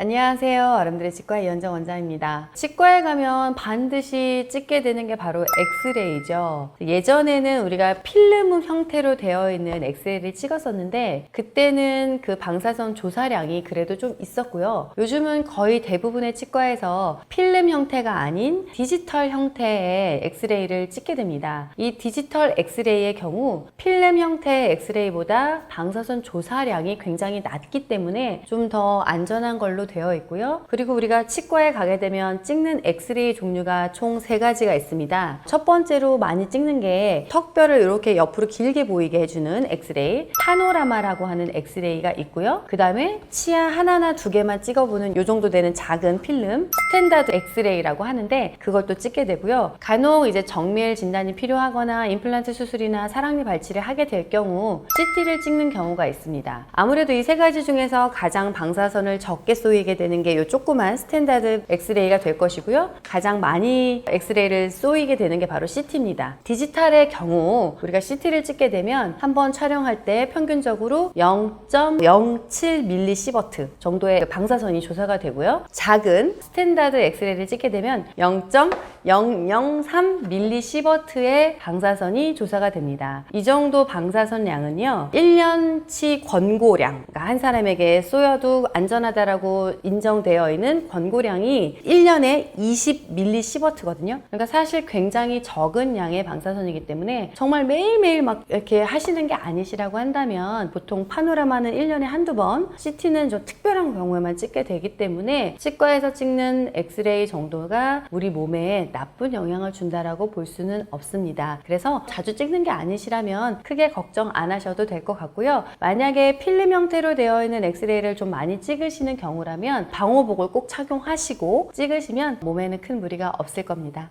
안녕하세요. 아름드레 치과 이현정 원장입니다. 치과에 가면 반드시 찍게 되는 게 바로 엑스레이죠. 예전에는 우리가 필름 형태로 되어 있는 엑스레이를 찍었었는데 그때는 그 방사선 조사량이 그래도 좀 있었고요. 요즘은 거의 대부분의 치과에서 필름 형태가 아닌 디지털 형태의 엑스레이를 찍게 됩니다. 이 디지털 엑스레이의 경우 필름 형태의 엑스레이보다 방사선 조사량이 굉장히 낮기 때문에 좀 더 안전한 걸로 되어 있고요. 그리고 우리가 치과에 가게 되면 찍는 엑스레이 종류가 총 세 가지가 있습니다. 첫 번째로 많이 찍는 게 턱뼈를 이렇게 옆으로 길게 보이게 해주는 엑스레이, 파노라마라고 하는 엑스레이가 있고요. 그 다음에 치아 하나나 두 개만 찍어보는 요 정도 되는 작은 필름, 스탠다드 엑스레이라고 하는데 또 찍게 되고요. 간혹 이제 정밀 진단이 필요하거나 임플란트 수술이나 사랑니 발치를 하게 될 경우 CT를 찍는 경우가 있습니다. 아무래도 이 세 가지 중에서 가장 방사선을 적게 쏘이 게 되는 게 이 조그만 스탠다드 엑스레이가 될 것이고요. 가장 많이 엑스레이를 쏘이게 되는 게 바로 CT입니다. 디지털의 경우 우리가 CT를 찍게 되면 한 번 촬영할 때 평균적으로 0.07mSv 정도의 방사선이 조사가 되고요. 작은 스탠다드 엑스레이를 찍게 되면 0.003mSv의 방사선이 조사가 됩니다. 이 정도 방사선 양은요, 1년치 권고량, 그러니까 한 사람에게 쏘여도 안전하다라고 인정되어 있는 권고량이 1년에 20mSv거든요. 그러니까 사실 굉장히 적은 양의 방사선이기 때문에 정말 매일매일 막 이렇게 하시는 게 아니시라고 한다면 보통 파노라마는 1년에 한두 번, CT는 좀 특별한 경우에만 찍게 되기 때문에 치과에서 찍는 엑스레이 정도가 우리 몸에 나쁜 영향을 준다라고 볼 수는 없습니다. 그래서 자주 찍는 게 아니시라면 크게 걱정 안 하셔도 될 것 같고요. 만약에 필름 형태로 되어 있는 엑스레이를 좀 많이 찍으시는 경우라 면 방호복을 꼭 착용하시고 찍으시면 몸에는 큰 무리가 없을 겁니다.